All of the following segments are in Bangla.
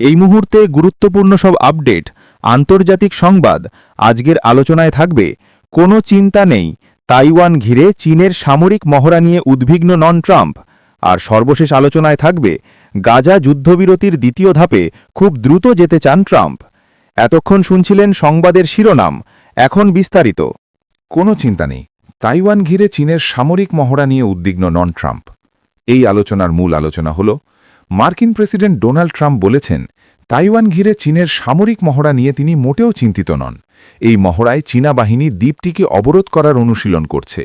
এই মুহূর্তে গুরুত্বপূর্ণ সব আপডেট, আন্তর্জাতিক সংবাদ, আজকের আলোচনায় থাকবে, কোনো চিন্তা নেই, তাইওয়ান ঘিরে চীনের সামরিক মহড়া নিয়ে উদ্বিগ্ন নন ট্রাম্প, আর সর্বশেষ আলোচনায় থাকবে, গাজা যুদ্ধবিরতির দ্বিতীয় ধাপে খুব দ্রুত যেতে চান ট্রাম্প। এতক্ষণ শুনছিলেন সংবাদের শিরোনাম, এখন বিস্তারিত। কোনো চিন্তা নেই, তাইওয়ান ঘিরে চীনের সামরিক মহড়া নিয়ে উদ্বিগ্ন নন ট্রাম্প। এই আলোচনার মূল আলোচনা হল মার্কিন প্রেসিডেন্ট ডোনাল্ড ট্রাম্প বলেছেন, তাইওয়ান ঘিরে চীনের সামরিক মহড়া নিয়ে তিনি মোটেও চিন্তিত নন। এই মহড়ায় চীনা বাহিনী দ্বীপটিকে অবরোধ করার অনুশীলন করছে।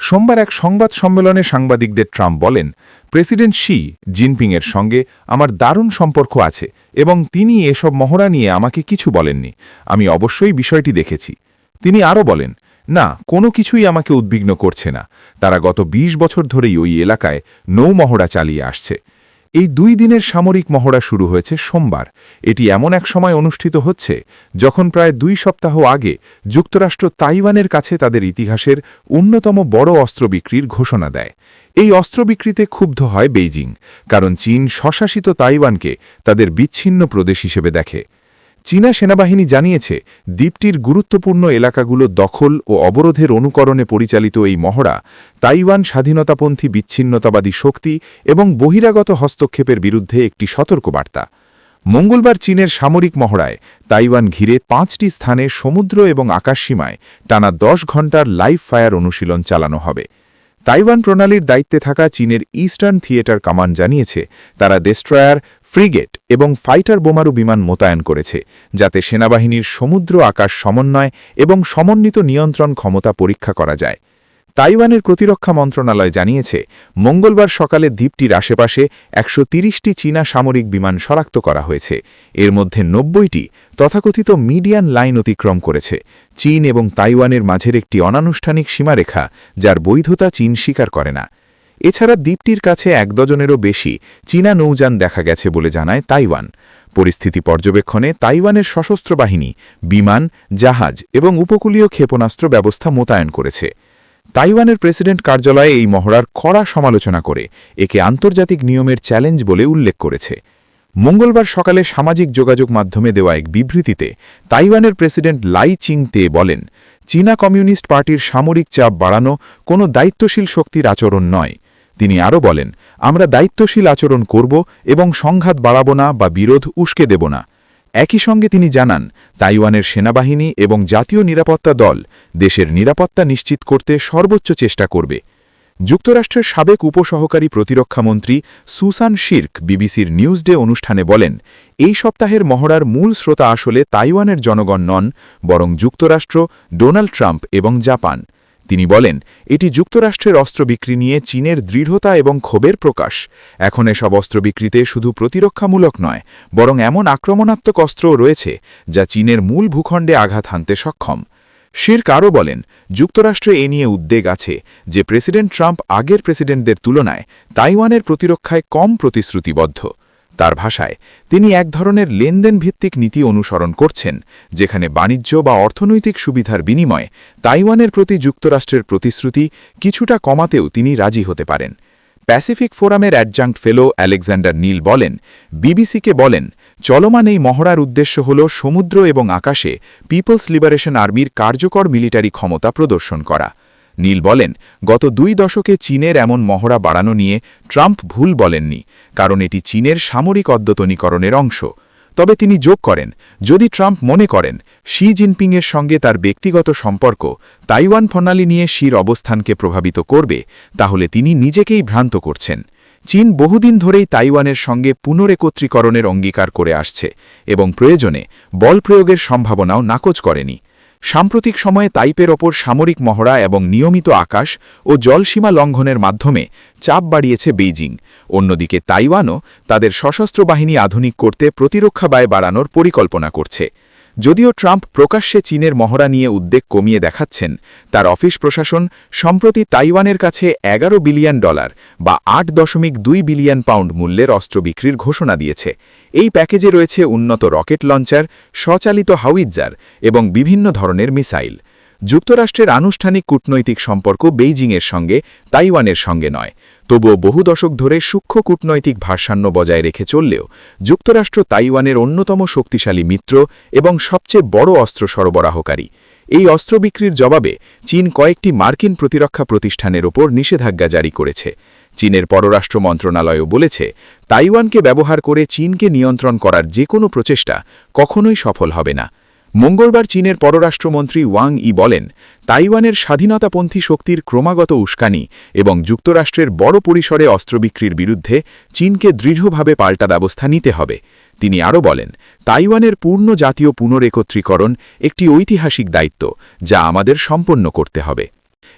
সোমবার এক সংবাদ সম্মেলনে সাংবাদিকদের ট্রাম্প বলেন, প্রেসিডেন্ট শি জিনপিংয়ের সঙ্গে আমার দারুণ সম্পর্ক আছে এবং তিনি এসব মহড়া নিয়ে আমাকে কিছু বলেননি। আমি অবশ্যই বিষয়টি দেখেছি। তিনি আরও বলেন, না, কোনো কিছুই আমাকে উদ্বিগ্ন করছে না। তারা গত ২০ বছর ধরেই ওই এলাকায় নৌ মহড়া চালিয়ে আসছে। এই দুই দিনের সামরিক মহড়া শুরু হয়েছে সোমবার। এটি এমন এক সময় অনুষ্ঠিত হচ্ছে, যখন প্রায় দুই সপ্তাহ আগে যুক্তরাষ্ট্র তাইওয়ানের কাছে তাদের ইতিহাসের অন্যতম বড় অস্ত্র বিক্রির ঘোষণা দেয়। এই অস্ত্র বিক্রিতে ক্ষুব্ধ হয় বেইজিং, কারণ চীন স্বশাসিত তাইওয়ানকে তাদের বিচ্ছিন্ন প্রদেশ হিসেবে দেখে। চীনা সেনাবাহিনী জানিয়েছে, দ্বীপটির গুরুত্বপূর্ণ এলাকাগুলো দখল ও অবরোধের অনুকরণে পরিচালিত এই মহড়া তাইওয়ান স্বাধীনতাপন্থী বিচ্ছিন্নতাবাদী শক্তি এবং বহিরাগত হস্তক্ষেপের বিরুদ্ধে একটি সতর্কবার্তা। মঙ্গলবার চীনের সামরিক মহড়ায় তাইওয়ান ঘিরে পাঁচটি স্থানে সমুদ্র এবং আকাশসীমায় টানা দশ ঘণ্টার লাইভ ফায়ার অনুশীলন চালানো হবে। তাইওয়ান প্রণালীর দায়িত্বে থাকা চীনের ইস্টার্ন থিয়েটার কমান্ড জানিয়েছে, তারা ডেস্ট্রয়ার, ফ্রিগেট এবং ফাইটার বোমারু বিমান মোতায়েন করেছে, যাতে সেনাবাহিনীর সমুদ্র আকাশ সমন্বয় এবং সমন্বিত নিয়ন্ত্রণ ক্ষমতা পরীক্ষা করা যায়। তাইওয়ানের প্রতিরক্ষা মন্ত্রণালয় জানিয়েছে, মঙ্গলবার সকালে দ্বীপটির আশেপাশে একশো তিরিশটি চীনা সামরিক বিমান শনাক্ত করা হয়েছে। এর মধ্যে নব্বইটি তথাকথিত মিডিয়ান লাইন অতিক্রম করেছে। চীন এবং তাইওয়ানের মাঝের একটি অনানুষ্ঠানিক সীমারেখা, যার বৈধতা চীন স্বীকার করে না। এছাড়া দ্বীপটির কাছে এক ডজনেরও বেশি চীনা নৌযান দেখা গেছে বলে জানায় তাইওয়ান। পরিস্থিতি পর্যবেক্ষণে তাইওয়ানের সশস্ত্র বাহিনী, বিমান, জাহাজ এবং উপকূলীয় ক্ষেপণাস্ত্র ব্যবস্থা মোতায়েন করেছে। তাইওয়ানের প্রেসিডেন্ট কার্যালয়ে এই মহড়ার কড়া সমালোচনা করে, একে আন্তর্জাতিক নিয়মের চ্যালেঞ্জ বলে উল্লেখ করেছে। মঙ্গলবার সকালে সামাজিক যোগাযোগ মাধ্যমে দেওয়া এক বিবৃতিতে তাইওয়ানের প্রেসিডেন্ট লাই চিং তে বলেন, চীনা কমিউনিস্ট পার্টির সামরিক চাপ বাড়ানো কোনো দায়িত্বশীল শক্তির আচরণ নয়। তিনি আরও বলেন, আমরা দায়িত্বশীল আচরণ করব এবং সংঘাত বাড়াব না বা বিরোধ উস্কে দেব না। একই সঙ্গে তিনি জানান, তাইওয়ানের সেনাবাহিনী এবং জাতীয় নিরাপত্তা দল দেশের নিরাপত্তা নিশ্চিত করতে সর্বোচ্চ চেষ্টা করবে। যুক্তরাষ্ট্রের সাবেক উপসহকারী প্রতিরক্ষামন্ত্রী সুসান শির্ক বিবিসির নিউজ ডে অনুষ্ঠানে বলেন, এই সপ্তাহের মহড়ার মূল শ্রোতা আসলে তাইওয়ানের জনগণ নন, বরং যুক্তরাষ্ট্র, ডোনাল্ড ট্রাম্প এবং জাপান। তিনি বলেন, এটি যুক্তরাষ্ট্রের অস্ত্র বিক্রি নিয়ে চীনের দৃঢ়তা এবং ক্ষোভের প্রকাশ। এখন এসব অস্ত্র বিক্রিতে শুধু প্রতিরক্ষামূলক নয়, বরং এমন আক্রমণাত্মক অস্ত্রও রয়েছে যা চীনের মূল ভূখণ্ডে আঘাত হানতে সক্ষম। শির্ক আরও বলেন, যুক্তরাষ্ট্রে এ নিয়ে উদ্বেগ আছে যে প্রেসিডেন্ট ট্রাম্প আগের প্রেসিডেন্টদের তুলনায় তাইওয়ানের প্রতিরক্ষায় কম প্রতিশ্রুতিবদ্ধ। তার ভাষায় তিনি এক ধরনের লেনদেন ভিত্তিক নীতি অনুসরণ করছেন, যেখানে বাণিজ্য বা অর্থনৈতিক সুবিধার বিনিময়ে তাইওয়ানের প্রতি যুক্তরাষ্ট্রের প্রতিশ্রুতি কিছুটা কমাতেও তিনি রাজি হতে পারেন। প্যাসিফিক ফোরামের অ্যাডজাঙ্ক্ট ফেলো আলেকজান্ডার নীল বলেন, বিবিসিকে বলেন, চলমান এই মহড়ার উদ্দেশ্য হল সমুদ্র এবং আকাশে পিপলস লিবারেশন আর্মির কার্যকর মিলিটারি ক্ষমতা প্রদর্শন করা। নীল বলেন, গত দুই দশকে চীনের এমন মহড়া বাড়ানো নিয়ে ট্রাম্প ভুল বলেননি, কারণ এটি চীনের সামরিক অদ্যতনীকরণের অংশ। তবে তিনি যোগ করেন, যদি ট্রাম্প মনে করেন, শি জিনপিংয়ের সঙ্গে তার ব্যক্তিগত সম্পর্ক তাইওয়ান প্রণালী নিয়ে শির অবস্থানকে প্রভাবিত করবে, তাহলে তিনি নিজেকেই ভ্রান্ত করছেন। চীন বহুদিন ধরেই তাইওয়ানের সঙ্গে পুনরেকত্রীকরণের অঙ্গীকার করে আসছে এবং প্রয়োজনে বল প্রয়োগের সম্ভাবনাও নাকচ করেনি। সাম্প্রতিক সময়ে তাইপের ওপর সামরিক মহড়া এবং নিয়মিত আকাশ ও জলসীমা লঙ্ঘনের মাধ্যমে চাপ বাড়িয়েছে বেইজিং। অন্যদিকে তাইওয়ানও তাদের সশস্ত্র বাহিনী আধুনিক করতে প্রতিরক্ষা ব্যয় বাড়ানোর পরিকল্পনা করছে। যদিও ট্রাম্প প্রকাশ্যে চীনের মহড়া নিয়ে উদ্বেগ কমিয়ে দেখাচ্ছেন, তার অফিস প্রশাসন সম্প্রতি তাইওয়ানের কাছে এগারো বিলিয়ন ডলার বা আট দশমিক দুই বিলিয়ন পাউন্ড মূল্যের অস্ত্র বিক্রির ঘোষণা দিয়েছে। এই প্যাকেজে রয়েছে উন্নত রকেট লঞ্চার, স্বচালিত হাউইজার এবং বিভিন্ন ধরনের মিসাইল। যুক্তরাষ্ট্রের আনুষ্ঠানিক কূটনৈতিক সম্পর্ক বেইজিংয়ের সঙ্গে, তাইওয়ানের সঙ্গে নয়। তবুও বহু দশক ধরে সূক্ষ্ম কূটনৈতিক ভারসাম্য বজায় রেখে চললেও, যুক্তরাষ্ট্র তাইওয়ানের অন্যতম শক্তিশালী মিত্র এবং সবচেয়ে বড় অস্ত্র সরবরাহকারী। এই অস্ত্র বিক্রির জবাবে চীন কয়েকটি মার্কিন প্রতিরক্ষা প্রতিষ্ঠানের ওপর নিষেধাজ্ঞা জারি করেছে। চীনের পররাষ্ট্র মন্ত্রণালয়ও বলেছে, তাইওয়ানকে ব্যবহার করে চীনকে নিয়ন্ত্রণ করার যে কোনো প্রচেষ্টা কখনোই সফল হবে না। মঙ্গলবার চীনের পররাষ্ট্রমন্ত্রী ওয়াং ই বলেন, তাইওয়ানের স্বাধীনতাপন্থী শক্তির ক্রমাগত উস্কানি এবং যুক্তরাষ্ট্রের বড় পরিসরে অস্ত্র বিক্রির বিরুদ্ধে চীনকে দৃঢ়ভাবে পাল্টা ব্যবস্থা নিতে হবে। তিনি আরও বলেন, তাইওয়ানের পূর্ণ জাতীয় পুনরেকত্রীকরণ একটি ঐতিহাসিক দায়িত্ব যা আমাদের সম্পন্ন করতে হবে।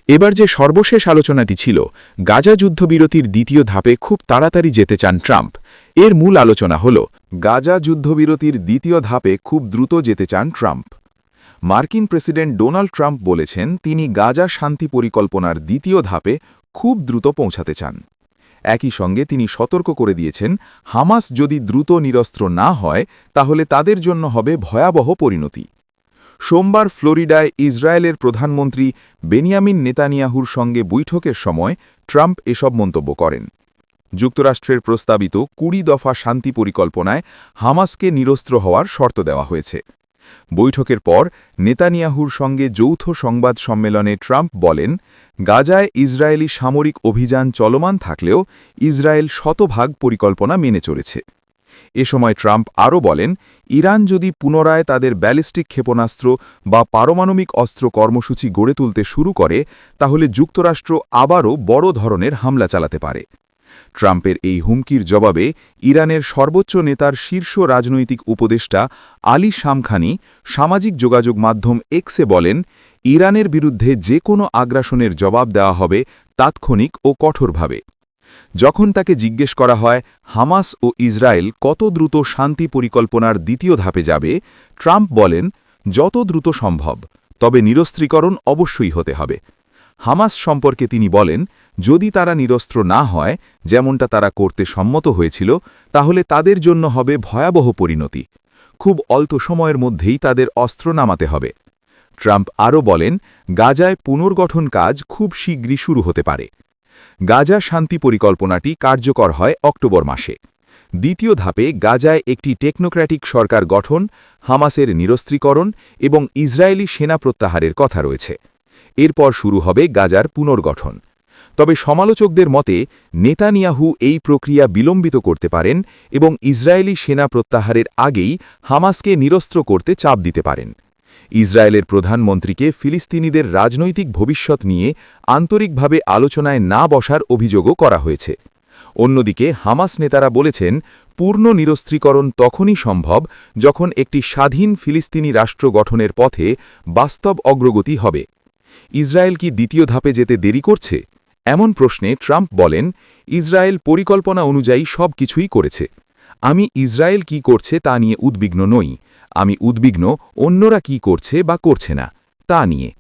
এবার যে সর্বশেষ আলোচনাটি ছিল, গাজা যুদ্ধবিরতির দ্বিতীয় ধাপে খুব তাড়াতাড়ি যেতে চান ট্রাম্প। এর মূল আলোচনা হল, গাজা যুদ্ধবিরতির দ্বিতীয় ধাপে খুব দ্রুত যেতে চান ট্রাম্প। মার্কিন প্রেসিডেন্ট ডোনাল্ড ট্রাম্প বলেছেন, তিনি গাজা শান্তি পরিকল্পনার দ্বিতীয় ধাপে খুব দ্রুত পৌঁছাতে চান। একই সঙ্গে তিনি সতর্ক করে দিয়েছেন, হামাস যদি দ্রুত নিরস্ত্র না হয়, তাহলে তাদের জন্য হবে ভয়াবহ পরিণতি। সোমবার ফ্লোরিডায় ইসরায়েলের প্রধানমন্ত্রী বেনিয়ামিন নেতানিয়াহুর সঙ্গে বৈঠকের সময় ট্রাম্প এসব মন্তব্য করেন। যুক্তরাষ্ট্রের প্রস্তাবিত কুড়ি দফা শান্তি পরিকল্পনায় হামাসকে নিরস্ত্র হওয়ার শর্ত দেওয়া হয়েছে। বৈঠকের পর নেতানিয়াহুর সঙ্গে যৌথ সংবাদ সম্মেলনে ট্রাম্প বলেন, গাজায় ইসরায়েলি সামরিক অভিযান চলমান থাকলেও ইসরায়েল শতভাগ পরিকল্পনা মেনে চলেছে। এ সময় ট্রাম্প আরও বলেন, ইরান যদি পুনরায় তাদের ব্যালিস্টিক ক্ষেপণাস্ত্র বা পারমাণবিক অস্ত্র কর্মসূচি গড়ে তুলতে শুরু করে, তাহলে যুক্তরাষ্ট্র আবারও বড় ধরনের হামলা চালাতে পারে। ট্রাম্পের এই হুমকির জবাবে ইরানের সর্বোচ্চ নেতার শীর্ষ রাজনৈতিক উপদেষ্টা আলী শামখানি সামাজিক যোগাযোগ মাধ্যম এক্সে বলেন, ইরানের বিরুদ্ধে যে কোনো আগ্রাসনের জবাব দেওয়া হবে তাৎক্ষণিক ও কঠোরভাবে। যখন তাকে জিজ্ঞেস করা হয়, হামাস ও ইসরায়েল কত দ্রুত শান্তি পরিকল্পনার দ্বিতীয় ধাপে যাবে, ট্রাম্প বলেন, যত দ্রুত সম্ভব, তবে নিরস্ত্রীকরণ অবশ্যই হতে হবে। হামাস সম্পর্কে তিনি বলেন, যদি তারা নিরস্ত্র না হয়, যেমনটা তারা করতে সম্মত হয়েছিল, তাহলে তাদের জন্য হবে ভয়াবহ পরিণতি। খুব অল্প সময়ের মধ্যেই তাদের অস্ত্র নামাতে হবে। ট্রাম্প আরও বলেন, গাজায় পুনর্গঠন কাজ খুব শীঘ্রই শুরু হতে পারে। গাজা শান্তি পরিকল্পনাটি কার্যকর হয় অক্টোবর মাসে। দ্বিতীয় ধাপে গাজায় একটি টেকনোক্র্যাটিক সরকার গঠন, হামাসের নিরস্ত্রীকরণ এবং ইসরায়েলি সেনা প্রত্যাহারের কথা রয়েছে। এরপর শুরু হবে গাজার পুনর্গঠন। তবে সমালোচকদের মতে, নেতানিয়াহু এই প্রক্রিয়া বিলম্বিত করতে পারেন এবং ইসরায়েলি সেনা প্রত্যাহারের আগেই হামাসকে নিরস্ত্র করতে চাপ দিতে পারেন। ইসরায়েলের প্রধানমন্ত্রীকে ফিলিস্তিনিদের রাজনৈতিক ভবিষ্যৎ নিয়ে আন্তরিকভাবে আলোচনায় না বসার অভিযোগও করা হয়েছে। অন্যদিকে, হামাস নেতারা বলেছেন, পূর্ণ নিরস্ত্রীকরণ তখনই সম্ভব যখন একটি স্বাধীন ফিলিস্তিনি রাষ্ট্র গঠনের পথে বাস্তব অগ্রগতি হবে। ইসরায়েল কি দ্বিতীয় ধাপে যেতে দেরি করছে? এমন প্রশ্নে ট্রাম্প বলেন, ইসরায়েল পরিকল্পনা অনুযায়ী সব কিছুই করেছে। আমি ইসরায়েল কি করছে তা নিয়ে উদ্বিগ্ন নই। আমি উদ্বিগ্ন অন্যরা কি করছে বা করছে না, তা নিয়ে।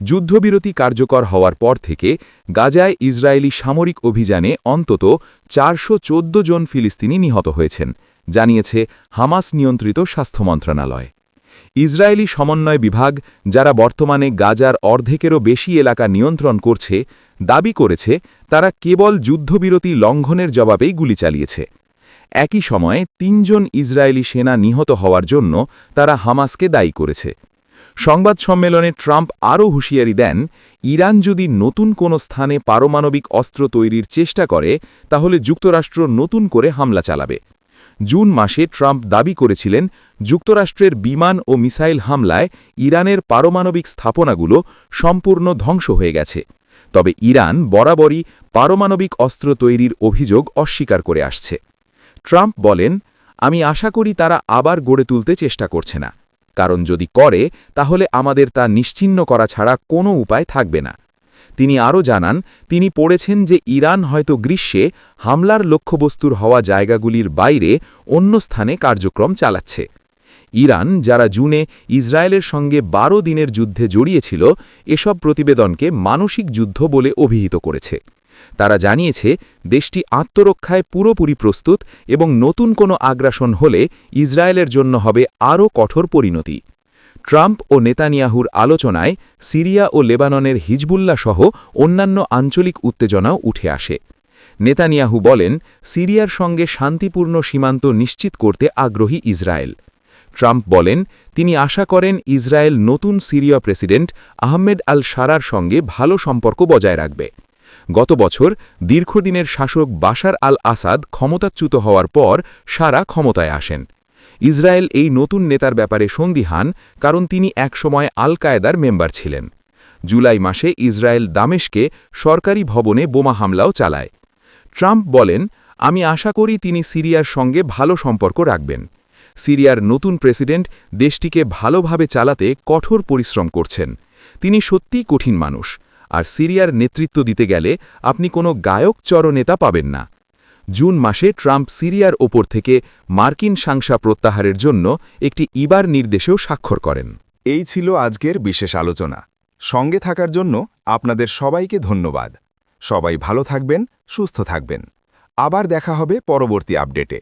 যুদ্ধবিরতি কার্যকর হওয়ার পর থেকে গাজায় ইসরায়েলি সামরিক অভিযানে অন্তত চারশো চোদ্দ জন ফিলিস্তিনি নিহত হয়েছেন, জানিয়েছে হামাস নিয়ন্ত্রিত স্বাস্থ্য মন্ত্রণালয়। ইসরায়েলি সমন্বয় বিভাগ, যারা বর্তমানে গাজার অর্ধেকেরও বেশি এলাকা নিয়ন্ত্রণ করছে, দাবি করেছে তারা কেবল যুদ্ধবিরতি লঙ্ঘনের জবাবেই গুলি চালিয়েছে। একই সময়ে তিনজন ইসরায়েলি সেনা নিহত হওয়ার জন্য তারা হামাসকে দায়ী করেছে। সংবাদ সম্মেলনে ট্রাম্প আরও হুঁশিয়ারি দেন, ইরান যদি নতুন কোনো স্থানে পারমাণবিক অস্ত্র তৈরির চেষ্টা করে, তাহলে যুক্তরাষ্ট্র নতুন করে হামলা চালাবে। জুন মাসে ট্রাম্প দাবি করেছিলেন, যুক্তরাষ্ট্রের বিমান ও মিসাইল হামলায় ইরানের পারমাণবিক স্থাপনাগুলো সম্পূর্ণ ধ্বংস হয়ে গেছে। তবে ইরান বরাবরই পারমাণবিক অস্ত্র তৈরির অভিযোগ অস্বীকার করে আসছে। ট্রাম্প বলেন, আমি আশা করি তারা আবার গড়ে তুলতে চেষ্টা করছে না। কারণ যদি করে, তাহলে আমাদের তা নিশ্চিন্ন করা ছাড়া কোনো উপায় থাকবে না। তিনি আরও জানান, তিনি পড়েছেন যে ইরান হয়তো গ্রীষ্মে হামলার লক্ষ্যবস্তুর হওয়া জায়গাগুলির বাইরে অন্য স্থানে কার্যক্রম চালাচ্ছে। ইরান, যারা জুনে ইসরায়েলের সঙ্গে বারো দিনের যুদ্ধে জড়িয়েছিল, এসব প্রতিবেদনকে মানসিক যুদ্ধ বলে অভিহিত করেছে। তারা জানিয়েছে, দেশটি আত্মরক্ষায় পুরোপুরি প্রস্তুত এবং নতুন কোনো আগ্রাসন হলে ইসরায়েলের জন্য হবে আরও কঠোর পরিণতি। ট্রাম্প ও নেতানিয়াহুর আলোচনায় সিরিয়া ও লেবাননের হিজবুল্লাহ সহ অন্যান্য আঞ্চলিক উত্তেজনাও উঠে আসে। নেতানিয়াহু বলেন, সিরিয়ার সঙ্গে শান্তিপূর্ণ সীমান্ত নিশ্চিত করতে আগ্রহী ইসরায়েল। ট্রাম্প বলেন, তিনি আশা করেন ইসরায়েল নতুন সিরিয়া প্রেসিডেন্ট আহমেদ আল সারার সঙ্গে ভালো সম্পর্ক বজায় রাখবে। গত বছর দীর্ঘদিনের শাসক বাশার আল আসাদ ক্ষমতাচ্যুত হওয়ার পর সারা ক্ষমতায় আসেন। ইসরায়েল এই নতুন নেতার ব্যাপারে সন্দিহান কারণ তিনি একসময় আল কায়েদার মেম্বার ছিলেন। জুলাই মাসে ইসরায়েল দামেশকে সরকারি ভবনে বোমা হামলাও চালায়। ট্রাম্প বলেন, আমি আশা করি তিনি সিরিয়ার সঙ্গে ভালো সম্পর্ক রাখবেন। সিরিয়ার নতুন প্রেসিডেন্ট দেশটিকে ভালোভাবে চালাতে কঠোর পরিশ্রম করছেন। তিনি সত্যিই কঠিন মানুষ, আর সিরিয়ার নেতৃত্ব দিতে গেলে আপনি কোনো গায়ক চরনেতা পাবেন না। জুন মাসে ট্রাম্প সিরিয়ার ওপর থেকে মার্কিন সাংসা প্রত্যাহারের জন্য একটি ইবার নির্দেশেও স্বাক্ষর করেন। এই ছিল আজকের বিশেষ আলোচনা। সঙ্গে থাকার জন্য আপনাদের সবাইকে ধন্যবাদ। সবাই ভালো থাকবেন, সুস্থ থাকবেন। আবার দেখা হবে পরবর্তী আপডেটে।